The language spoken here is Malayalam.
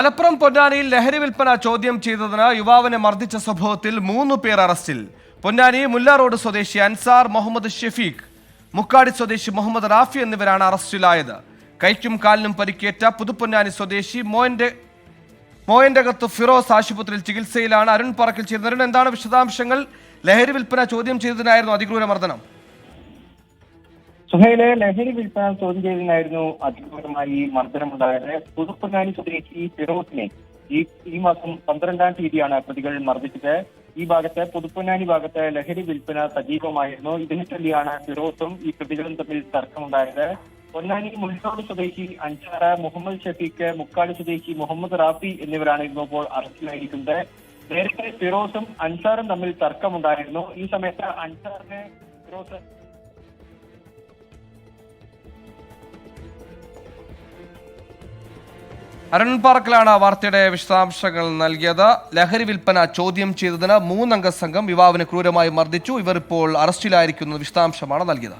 മലപ്പുറം പൊന്നാനിയിൽ ലഹരി വിൽപ്പന ചോദ്യം ചെയ്തതിന് യുവാവിനെ മർദ്ദിച്ച സംഭവത്തിൽ മൂന്ന് പേർ അറസ്റ്റിൽ. പൊന്നാനി മുല്ല റോഡ് സ്വദേശി അൻസാർ മുഹമ്മദ് ഷെഫീഖ് മുക്കാടി സ്വദേശി മുഹമ്മദ് റാഫി എന്നിവരാണ് അറസ്റ്റിലായത്. കൈക്കും കാലിനും പരിക്കേറ്റ പുതുപൊന്നാനി സ്വദേശി മോയന്റെ മോയന്റകത്ത് ഫിറോസ് ആശുപത്രിയിൽ ചികിത്സയിലാണ് അരുൺ പറക്കിൽ ചെയ്തത്. അരുൺ എന്താണ് വിശദാംശങ്ങൾ? ലഹരി വിൽപ്പന ചോദ്യം ചെയ്തതിനായിരുന്നു അതിക്രൂര മർദ്ദനം. സുഹൈലെ ലഹരി വിൽപ്പന ചോദ്യം ചെയ്തതിനായിരുന്നു അധികൃതമായി മർദ്ദനമുണ്ടായത്. പുതുപ്പൊന്നാനി സ്വദേശി ഫിറോസിനെ ഈ ഈ മാസം പന്ത്രണ്ടാം തീയതിയാണ് പ്രതികൾ മർദ്ദിച്ചത്. ഈ ഭാഗത്ത് പുതുപ്പൊന്നാനി ഭാഗത്ത് ലഹരി വിൽപ്പന സജീവമായിരുന്നു. ഇതിനെ ചൊല്ലിയാണ് ഫിറോസും ഈ പ്രതികളും തമ്മിൽ തർക്കമുണ്ടായത്. പൊന്നാനി മുള്ളോട് സ്വദേശി അൻസാറ മുഹമ്മദ് ഷഫീഖ് മുക്കാട് സ്വദേശി മുഹമ്മദ് റാഫി എന്നിവരാണ് ഇപ്പോൾ അറസ്റ്റിലായിരിക്കുന്നത്. നേരത്തെ ഫിറോസും അൻസാറും തമ്മിൽ തർക്കമുണ്ടായിരുന്നു. ഈ സമയത്ത് അൻസാറിനെ ഫിറോസ് അരുൺ പാർക്കിലാണ് വാർത്തയുടെ വിശദാംശങ്ങൾ നൽകിയത്. ലഹരി വിൽപ്പന ചോദ്യം ചെയ്തതിന് മൂന്നംഗ സംഘം യുവാവിനെ ക്രൂരമായി മർദ്ദിച്ചു. ഇവർ ഇപ്പോൾ അറസ്റ്റിലായിരിക്കുന്ന വിശദാംശമാണ് നൽകിയത്.